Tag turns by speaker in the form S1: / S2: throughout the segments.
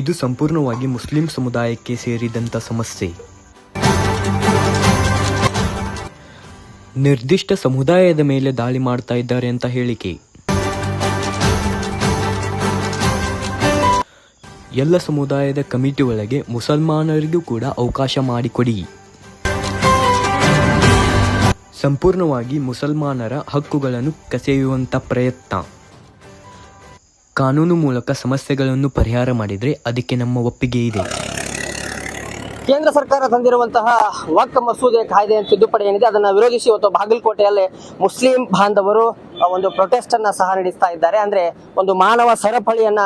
S1: ಇದು ಸಂಪೂರ್ಣವಾಗಿ ಮುಸ್ಲಿಂ ಸಮುದಾಯಕ್ಕೆ ಸೇರಿದಂಥ ಸಮಸ್ಯೆ. ನಿರ್ದಿಷ್ಟ ಸಮುದಾಯದ ಮೇಲೆ ದಾಳಿ ಮಾಡ್ತಾ ಇದ್ದಾರೆ ಅಂತ ಹೇಳಿಕೆ. ಎಲ್ಲ ಸಮುದಾಯದ ಕಮಿಟಿ ಒಳಗೆ ಮುಸಲ್ಮಾನರಿಗೂ ಕೂಡ ಅವಕಾಶ ಮಾಡಿಕೊಡಿ. ಸಂಪೂರ್ಣವಾಗಿ ಮುಸಲ್ಮಾನರ ಹಕ್ಕುಗಳನ್ನು ಕಸೆಯುವಂಥ ಪ್ರಯತ್ನ. ಕಾನೂನು ಮೂಲಕ ಸಮಸ್ಯೆಗಳನ್ನು ಪರಿಹಾರ ಮಾಡಿದರೆ ಅದಕ್ಕೆ ನಮ್ಮ ಒಪ್ಪಿಗೆ ಇದೆ.
S2: ಕೇಂದ್ರ ಸರ್ಕಾರ ತಂದಿರುವಂತಹ ವಕ್ ಮಸೂದೆ ಕಾಯ್ದೆ ತಿದ್ದುಪಡಿ ಏನಿದೆ, ಅದನ್ನ ವಿರೋಧಿಸಿ ಇವತ್ತು ಬಾಗಲಕೋಟೆಯಲ್ಲಿ ಮುಸ್ಲಿಂ ಬಾಂಧವರು ಒಂದು ಪ್ರೊಟೆಸ್ಟ್ ಅನ್ನ ಸಹ ನಡೆಸ್ತಾ ಇದ್ದಾರೆ. ಅಂದ್ರೆ ಒಂದು ಮಾನವ ಸರಪಳಿಯನ್ನ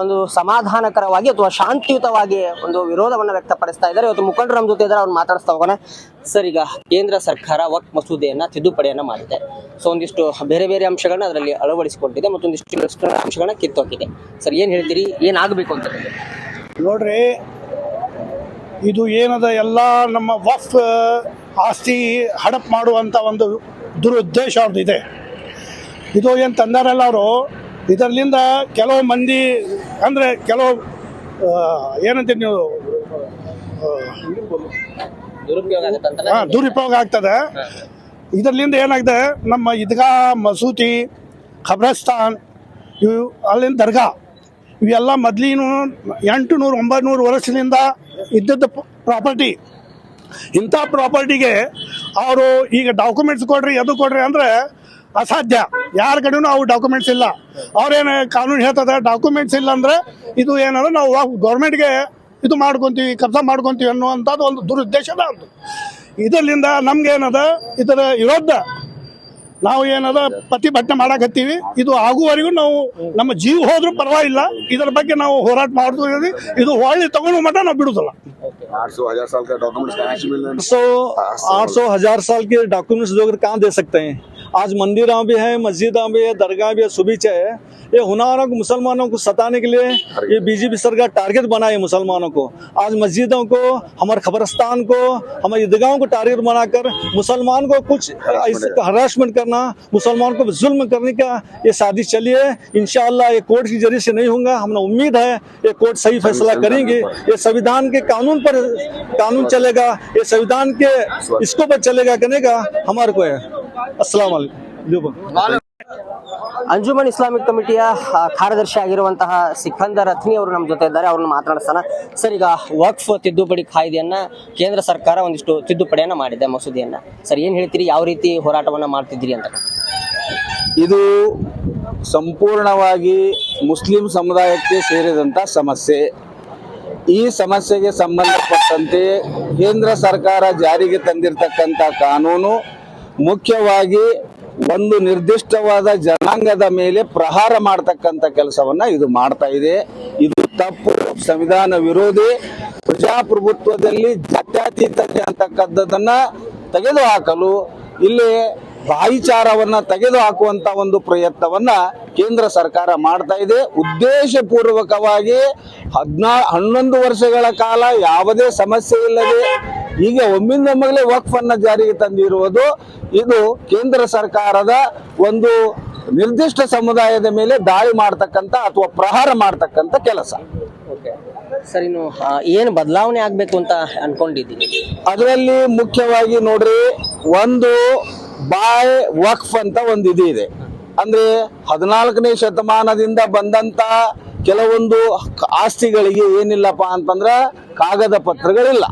S2: ಒಂದು ಸಮಾಧಾನಕರವಾಗಿ ಅಥವಾ ಶಾಂತಿಯುತವಾಗಿ ಒಂದು ವಿರೋಧವನ್ನು ವ್ಯಕ್ತಪಡಿಸ್ತಾ ಇದ್ದಾರೆ. ಇವತ್ತು ಮುಖಂಡರು ನಮ್ಮ ಜೊತೆ ಇದ್ದಾರೆ ಅವ್ರು ಮಾತಾಡಿಸ್ತಾ ಹೋಗೋಣ. ಸರ್, ಈಗ ಕೇಂದ್ರ ಸರ್ಕಾರ ವಕ್ ಮಸೂದೆಯನ್ನ ತಿದ್ದುಪಡಿಯನ್ನ ಮಾಡಿದೆ. ಸೊ ಒಂದಿಷ್ಟು ಬೇರೆ ಬೇರೆ ಅಂಶಗಳನ್ನ ಅದರಲ್ಲಿ ಅಳವಡಿಸಿಕೊಂಡಿದೆ ಮತ್ತೊಂದಿಷ್ಟು ಅಂಶಗಳನ್ನ ಕಿತ್ತೋಗಿದೆ. ಸರ್, ಏನ್ ಹೇಳ್ತೀರಿ? ಏನಾಗಬೇಕು ಅಂತ
S3: ನೋಡ್ರಿ, ಇದು ಏನದ ಎಲ್ಲ ನಮ್ಮ ವಫ್ ಆಸ್ತಿ ಹಡಪ್ ಮಾಡುವಂಥ ಒಂದು ದುರುದ್ದೇಶ ಅವ್ರದ್ದು. ಇದೆ ಇದು ಏನು ತಂದಾರಲ್ಲ ಅವರು? ಇದರಿಂದ ಕೆಲವು ಮಂದಿ ಅಂದರೆ ಕೆಲವು ಏನಂತೀರಿ ನೀವು? ಹಾಂ ದುರುಪಯೋಗ ಆಗ್ತದೆ. ಇದರಲ್ಲಿಂದ ಏನಾಗಿದೆ ನಮ್ಮ ಇದ್ಗಾ ಮಸೂತಿ ಖಬ್ರಸ್ತಾನ್ ಇವು ಅಲ್ಲಿನ ದರ್ಗಾ ಇವೆಲ್ಲ ಮೊದಲಿನ ಎಂಟು ನೂರು ಒಂಬತ್ತು ನೂರು ವರ್ಷದಿಂದ ಇದ್ದದ್ದು ಪ್ರಾಪರ್ಟಿ ಇಂಥ ಪ್ರಾಪರ್ಟಿಗೆ ಅವರು ಈಗ ಡಾಕ್ಯುಮೆಂಟ್ಸ್ ಕೊಡ್ರಿ ಅದು ಕೊಡ್ರಿ ಅಂದರೆ ಅಸಾಧ್ಯ ಯಾರ ಕಡೆನೂ ಅವು ಡಾಕ್ಯುಮೆಂಟ್ಸ್ ಇಲ್ಲ ಅವ್ರೇನು ಕಾನೂನು ಹೇಳ್ತದೆ ಡಾಕ್ಯುಮೆಂಟ್ಸ್ ಇಲ್ಲ ಅಂದರೆ ಇದು ಏನಂದ್ರೆ ನಾವು ಗೌರ್ಮೆಂಟ್ಗೆ ಇದು ಮಾಡ್ಕೊತೀವಿ ಕಬ್ಜಾ ಮಾಡ್ಕೊತೀವಿ ಅನ್ನುವಂಥದ್ದು ಒಂದು ದುರುದ್ದೇಶದ ಅದು ಇದರಿಂದ ನಮ್ಗೆ ಏನದ ಇದರ ವಿರೋಧ ನಾವು ಏನದ ಪ್ರತಿಭಟನೆ ಮಾಡಕತ್ತೀವಿ ಇದು ಆಗುವವರೆಗೂ ನಾವು ನಮ್ಮ ಜೀವ ಹೋದ್ರೂ ಪರವಾಗಿಲ್ಲ ಇದರ ಬಗ್ಗೆ ನಾವು ಹೋರಾಟ ಮಾಡ್ತೀವಿ ಇದು ಹೊಳ್ಳಿ ತಗೊಂಡು ಮಟ್ಟ ನಾವು ಬಿಡುದಿಲ್ಲ
S4: आठ सौ हजार साल का डॉक्यूमेंट्स कहाँ से मिल रहे
S5: सौ आठ सौ हजार साल के डॉक्यूमेंट्स लोग कहाँ दे सकते हैं आज मंदिर भी है मस्जिद भी है दरगाह भी है सुबीच है। ये हुनारों को मुसलमानों को सताने के लिए ये बीजेपी सरकार टारगेट बनाए मुसलमानों को। आज मस्जिदों को हमारे खबरस्तान को हमारे ईदगाहों को टारगेट बनाकर मुसलमान को कुछ हरासमेंट करना मुसलमान को जुल्म करने का ये साजिश चली है। इंशाल्लाह ये कोर्ट के ज़रिए से नहीं होगा। हमें उम्मीद है ये कोर्ट सही फैसला करेंगे। ये संविधान के कानून पर कानून चलेगा। ये संविधान के इसको पर चलेगा करने का? हमारे को है।
S2: ಅಂಜುಮನ್ ಇಸ್ಲಾಮಿಕ್ ಕಮಿಟಿಯ ಕಾರ್ಯದರ್ಶಿ ಆಗಿರುವಂತಹ ಸಿಖಂದರ್ ರತ್ನಿ ಅವರು ನಮ್ಮ ಜೊತೆ ಇದ್ದಾರೆ. ಅವ್ರನ್ನ ಮಾತನಾಡಿಸೋಣ. ಸರ್ ಈಗ ವಕ್ಫ್ ತಿದ್ದುಪಡಿ ಕಾಯ್ದೆಯನ್ನ ಕೇಂದ್ರ ಸರ್ಕಾರ ಒಂದಿಷ್ಟು ತಿದ್ದುಪಡಿಯನ್ನ ಮಾಡಿದೆ ಮಸೂದಿಯನ್ನ. ಸರ್ ಏನ್ ಹೇಳ್ತೀರಿ? ಯಾವ ರೀತಿ ಹೋರಾಟವನ್ನ ಮಾಡ್ತಿದ್ದೀರಿ ಅಂತ
S6: ಇದು ಸಂಪೂರ್ಣವಾಗಿ ಮುಸ್ಲಿಂ ಸಮುದಾಯಕ್ಕೆ ಸೇರಿದಂತ ಸಮಸ್ಯೆ. ಈ ಸಮಸ್ಯೆಗೆ ಸಂಬಂಧಪಟ್ಟಂತೆ ಕೇಂದ್ರ ಸರ್ಕಾರ ಜಾರಿಗೆ ತಂದಿರತಕ್ಕಂಥ ಕಾನೂನು ಮುಖ್ಯವಾಗಿ ಒಂದು ನಿರ್ದಿಷ್ಟವಾದ ಜನಾಂಗದ ಮೇಲೆ ಪ್ರಹಾರ ಮಾಡತಕ್ಕಂಥ ಕೆಲಸವನ್ನ ಇದು ಮಾಡ್ತಾ ಇದೆ. ಇದು ತಪ್ಪು ಸಂವಿಧಾನ ವಿರೋಧಿ. ಪ್ರಜಾಪ್ರಭುತ್ವದಲ್ಲಿ ಜಾತ್ಯತೀತತೆ ಅಂತಕ್ಕಂಥದ್ದನ್ನ ತೆಗೆದುಹಾಕಲು, ಇಲ್ಲಿ ಭಾಯಿಚಾರವನ್ನ ತೆಗೆದುಹಾಕುವಂತ ಒಂದು ಪ್ರಯತ್ನವನ್ನ ಕೇಂದ್ರ ಸರ್ಕಾರ ಮಾಡ್ತಾ ಇದೆ. ಉದ್ದೇಶ ಹದಿನಾ, ಹನ್ನೊಂದು ವರ್ಷಗಳ ಕಾಲ ಯಾವುದೇ ಸಮಸ್ಯೆ ಇಲ್ಲದೆ ಈಗ ಒಮ್ಮಿಂದ ವಕ್ಫ್ ಅನ್ನ ಜಾರಿಗೆ ತಂದಿರುವುದು ಇದು ಕೇಂದ್ರ ಸರ್ಕಾರದ ಒಂದು ನಿರ್ದಿಷ್ಟ ಸಮುದಾಯದ ಮೇಲೆ ದಾಳಿ ಮಾಡ್ತಕ್ಕಂಥ ಅಥವಾ ಪ್ರಹಾರ ಮಾಡ್ತಕ್ಕಂಥ ಕೆಲಸ.
S2: ಸರ್ ಇನ್ನು ಏನು ಏನ್ ಬದಲಾವಣೆ ಆಗ್ಬೇಕು ಅಂತ ಅನ್ಕೊಂಡಿದ್ದೀನಿ
S6: ಅದರಲ್ಲಿ ಮುಖ್ಯವಾಗಿ ನೋಡ್ರಿ ಒಂದು ಬಾಯ್ ವಕ್ಫ್ ಅಂತ ಒಂದು ಇದು ಇದೆ. ಅಂದ್ರೆ ಹದಿನಾಲ್ಕನೇ ಶತಮಾನದಿಂದ ಬಂದಂತ ಕೆಲವೊಂದು ಆಸ್ತಿಗಳಿಗೆ ಏನಿಲ್ಲಪ್ಪ ಅಂತಂದ್ರ ಕಾಗದ ಪತ್ರಗಳಿಲ್ಲ.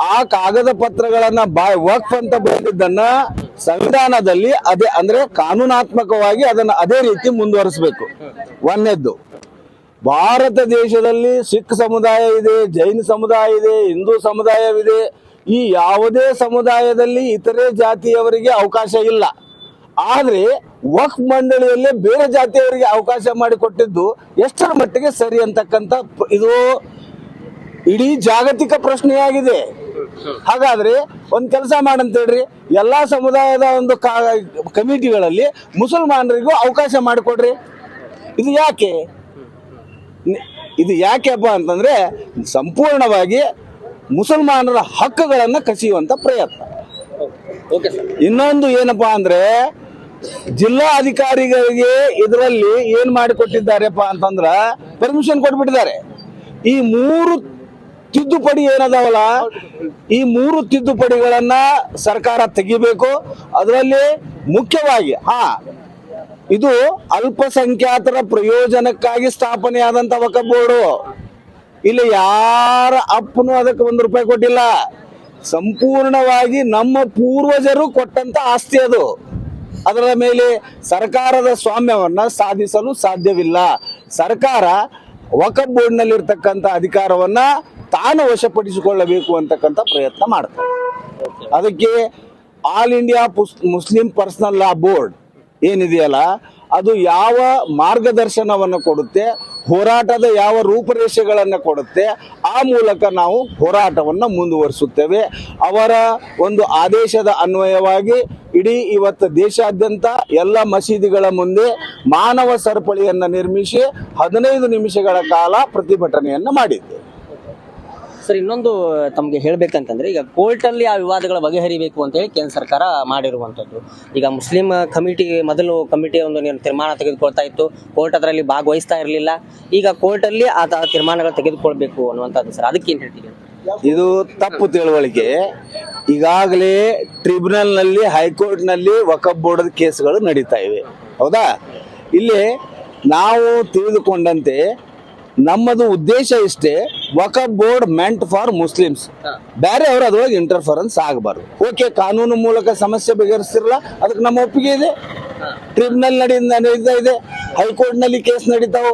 S6: ಆ ಕಾಗದ ಪತ್ರಗಳನ್ನ ಬಾಯ್ ವಕ್ಫ್ ಅಂತ ಬಂದಿದ್ದನ್ನ ಸಂವಿಧಾನದಲ್ಲಿ ಅದೇ, ಅಂದ್ರೆ ಕಾನೂನಾತ್ಮಕವಾಗಿ ಅದನ್ನ ಅದೇ ರೀತಿ ಮುಂದುವರಿಸಬೇಕು. ಒಂದನೇದ್ದು, ಭಾರತ ದೇಶದಲ್ಲಿ ಸಿಖ್ ಸಮುದಾಯ ಇದೆ, ಜೈನ ಸಮುದಾಯ ಇದೆ, ಹಿಂದೂ ಸಮುದಾಯವಿದೆ. ಈ ಯಾವುದೇ ಸಮುದಾಯದಲ್ಲಿ ಇತರೆ ಜಾತಿಯವರಿಗೆ ಅವಕಾಶ ಇಲ್ಲ. ಆದ್ರೆ ವಕ್ಫ್ ಮಂಡಳಿಯಲ್ಲೇ ಬೇರೆ ಜಾತಿಯವರಿಗೆ ಅವಕಾಶ ಮಾಡಿಕೊಟ್ಟಿದ್ದು ಎಷ್ಟರ ಮಟ್ಟಿಗೆ ಸರಿ ಅಂತಕ್ಕಂಥ ಇದು ಇಡೀ ಜಾಗತಿಕ ಪ್ರಶ್ನೆಯಾಗಿದೆ. ಹಾಗಾದ್ರೆ ಒಂದ್ ಕೆಲಸ ಮಾಡಂತ ಹೇಳ್ರಿ ಎಲ್ಲಾ ಸಮುದಾಯದ ಒಂದು ಕಮಿಟಿಗಳಲ್ಲಿ ಮುಸಲ್ಮಾನರಿಗೂ ಅವಕಾಶ ಮಾಡಿಕೊಡ್ರಿ. ಇದು ಯಾಕೆ? ಇದು ಯಾಕೆಪ್ಪ ಅಂತಂದ್ರೆ ಸಂಪೂರ್ಣವಾಗಿ ಮುಸಲ್ಮಾನರ ಹಕ್ಕುಗಳನ್ನ ಕಸಿಯುವಂತ ಪ್ರಯತ್ನ. ಇನ್ನೊಂದು ಏನಪ್ಪಾ ಅಂದ್ರೆ ಜಿಲ್ಲಾ ಅಧಿಕಾರಿಗಳಿಗೆ ಇದರಲ್ಲಿ ಏನ್ ಮಾಡಿಕೊಟ್ಟಿದ್ದಾರೆಪ್ಪ ಅಂತಂದ್ರ ಪರ್ಮಿಷನ್ ಕೊಟ್ಬಿಟ್ಟಿದ್ದಾರೆ. ಈ ಮೂರು ತಿದ್ದುಪಡಿ ಏನದಾವಲ್ಲ? ಈ ಮೂರು ತಿದ್ದುಪಡಿಗಳನ್ನ ಸರ್ಕಾರ ತೆಗಿಬೇಕು. ಅದರಲ್ಲಿ ಮುಖ್ಯವಾಗಿ, ಹಾ, ಇದು ಅಲ್ಪಸಂಖ್ಯಾತರ ಪ್ರಯೋಜನಕ್ಕಾಗಿ ಸ್ಥಾಪನೆಯಾದಂತ ವಕಫ್ ಬೋರ್ಡು. ಇಲ್ಲಿ ಯಾರ ಅಪ್ಪನು ಅದಕ್ಕೆ ಒಂದು ರೂಪಾಯಿ ಕೊಟ್ಟಿಲ್ಲ. ಸಂಪೂರ್ಣವಾಗಿ ನಮ್ಮ ಪೂರ್ವಜರು ಕೊಟ್ಟಂತ ಆಸ್ತಿ ಅದು. ಅದರ ಮೇಲೆ ಸರ್ಕಾರದ ಸ್ವಾಮ್ಯವನ್ನ ಸಾಧಿಸಲು ಸಾಧ್ಯವಿಲ್ಲ. ಸರ್ಕಾರ ವಕಫ್ ಬೋರ್ಡ್ನಲ್ಲಿರ್ತಕ್ಕಂಥ ಅಧಿಕಾರವನ್ನ ತಾನು ವಶಪಡಿಸಿಕೊಳ್ಳಬೇಕು ಅಂತಕ್ಕಂಥ ಪ್ರಯತ್ನ ಮಾಡ್ತಾರೆ. ಅದಕ್ಕೆ all India Muslim personal law board ಏನಿದೆಯಲ್ಲ, ಅದು ಯಾವ ಮಾರ್ಗದರ್ಶನವನ್ನು ಕೊಡುತ್ತೆ, ಹೋರಾಟದ ಯಾವ ರೂಪರೇಷೆಗಳನ್ನು ಕೊಡುತ್ತೆ, ಆ ಮೂಲಕ ನಾವು ಹೋರಾಟವನ್ನು ಮುಂದುವರಿಸುತ್ತೇವೆ. ಅವರ ಒಂದು ಆದೇಶದ ಅನ್ವಯವಾಗಿ ಇಡೀ ಇವತ್ತು ದೇಶಾದ್ಯಂತ ಎಲ್ಲ ಮಸೀದಿಗಳ ಮುಂದೆ ಮಾನವ ಸರಪಳಿಯನ್ನು ನಿರ್ಮಿಸಿ ಹದಿನೈದು ನಿಮಿಷಗಳ ಕಾಲ ಪ್ರತಿಭಟನೆಯನ್ನು ಮಾಡಿದ್ದೇವೆ.
S2: ಸರ್, ಇನ್ನೊಂದು ತಮಗೆ ಹೇಳಬೇಕಂತಂದ್ರೆ, ಈಗ ಕೋರ್ಟಲ್ಲಿ ಆ ವಿವಾದಗಳ ಬಗೆಹರಿಬೇಕು ಅಂತ ಹೇಳಿ ಕೇಂದ್ರ ಸರ್ಕಾರ ಮಾಡಿರುವಂಥದ್ದು. ಈಗ ಮುಸ್ಲಿಂ ಕಮಿಟಿ, ಮೊದಲು ಕಮಿಟಿ ಒಂದು ತೀರ್ಮಾನ ತೆಗೆದುಕೊಳ್ತಾ ಇತ್ತು, ಕೋರ್ಟ್ ಅದರಲ್ಲಿ ಭಾಗವಹಿಸ್ತಾ ಇರಲಿಲ್ಲ. ಈಗ ಕೋರ್ಟಲ್ಲಿ ಆ ತೀರ್ಮಾನಗಳು ತೆಗೆದುಕೊಳ್ಬೇಕು ಅನ್ನುವಂಥದ್ದು ಸರ್, ಅದಕ್ಕೆ ಏನು ಹೇಳ್ತೀವಿ
S6: ಇದು ತಪ್ಪು ತಿಳುವಳಿಕೆ. ಈಗಾಗಲೇ ಟ್ರಿಬ್ಯುನಲ್ನಲ್ಲಿ, ಹೈಕೋರ್ಟ್ನಲ್ಲಿ ಹೈಕೋರ್ಟ್ನಲ್ಲಿ ವಕಫ್ ಬೋರ್ಡ್ ಕೇಸ್ಗಳು ನಡೀತಾ ಇವೆ. ಹೌದಾ? ಇಲ್ಲಿ ನಾವು ತಿಳಿದುಕೊಂಡಂತೆ ನಮ್ಮದು ಉದ್ದೇಶ ಇಷ್ಟೇ Waqf board meant for Muslims ಬೇರೆ ಅವರು ಅದ್ರೊಳಗೆ ಇಂಟರ್ಫರೆನ್ಸ್ ಆಗಬಾರ್ದು. ಓಕೆ ಕಾನೂನು ಮೂಲಕ ಸಮಸ್ಯೆ ಬಗೆಹರಿಸಿರಲ್ಲ ಅದಕ್ಕೆ ನಮ್ಮ ಒಪ್ಪಿಗೆ ಇದೆ. ಟ್ರಿಬ್ಯುನಲ್ ನಡಿ ನಡೀತಾ ಇದೆ. ಹೈಕೋರ್ಟ್ನಲ್ಲಿ ಕೇಸ್ ನಡೀತಾವು.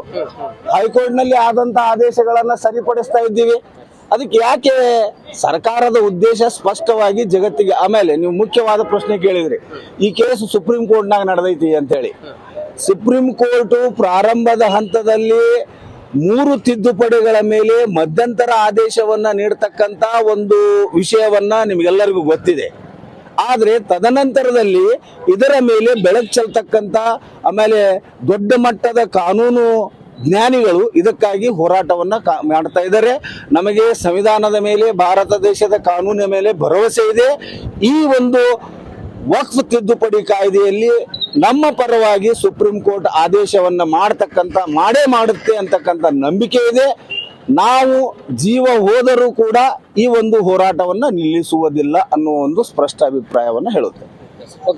S6: ಹೈಕೋರ್ಟ್ನಲ್ಲಿ ಆದಂತ ಆದೇಶಗಳನ್ನ ಸರಿಪಡಿಸ್ತಾ ಇದ್ದೀವಿ. ಅದಕ್ಕೆ ಯಾಕೆ ಸರ್ಕಾರದ ಉದ್ದೇಶ ಸ್ಪಷ್ಟವಾಗಿ ಜಗತ್ತಿಗೆ ಆಮೇಲೆ ನೀವು ಮುಖ್ಯವಾದ ಪ್ರಶ್ನೆ ಕೇಳಿದ್ರಿ. ಈ ಕೇಸ್ ಸುಪ್ರೀಂ ಕೋರ್ಟ್ನಾಗ ನಡೆದೈತಿ ಅಂತ ಹೇಳಿ ಸುಪ್ರೀಂ ಕೋರ್ಟ್ ಪ್ರಾರಂಭದ ಹಂತದಲ್ಲಿ ಮೂರು ತಿದ್ದುಪಡಿಗಳ ಮೇಲೆ ಮಧ್ಯಂತರ ಆದೇಶವನ್ನ ನೀಡತಕ್ಕಂತ ಒಂದು ವಿಷಯವನ್ನ ನಿಮ್ಗೆಲ್ಲರಿಗೂ ಗೊತ್ತಿದೆ. ಆದರೆ ತದನಂತರದಲ್ಲಿ ಇದರ ಮೇಲೆ ಬೆಳಕು ಚೆಲ್ತಕ್ಕಂಥ ಆಮೇಲೆ ದೊಡ್ಡ ಮಟ್ಟದ ಕಾನೂನು ಜ್ಞಾನಿಗಳು ಇದಕ್ಕಾಗಿ ಹೋರಾಟವನ್ನ ಮಾಡ್ತಾ ಇದ್ದಾರೆ. ನಮಗೆ ಸಂವಿಧಾನದ ಮೇಲೆ, ಭಾರತ ದೇಶದ ಕಾನೂನಿನ ಮೇಲೆ ಭರವಸೆ ಇದೆ. ಈ ಒಂದು ವಕ್ಫ್ ತಿದ್ದುಪಡಿ ಕಾಯ್ದೆಯಲ್ಲಿ ನಮ್ಮ ಪರವಾಗಿ ಸುಪ್ರೀಂ ಕೋರ್ಟ್ ಆದೇಶವನ್ನ ಮಾಡತಕ್ಕಂತ ಮಾಡೇ ಮಾಡುತ್ತೆ ಅಂತಕ್ಕಂಥ ನಂಬಿಕೆ ಇದೆ. ನಾವು ಜೀವ ಹೋದರೂ ಕೂಡ ಈ ಒಂದು ಹೋರಾಟವನ್ನ ನಿಲ್ಲಿಸುವುದಿಲ್ಲ ಅನ್ನುವ ಒಂದು ಸ್ಪಷ್ಟ ಅಭಿಪ್ರಾಯವನ್ನ ಹೇಳುತ್ತೆ.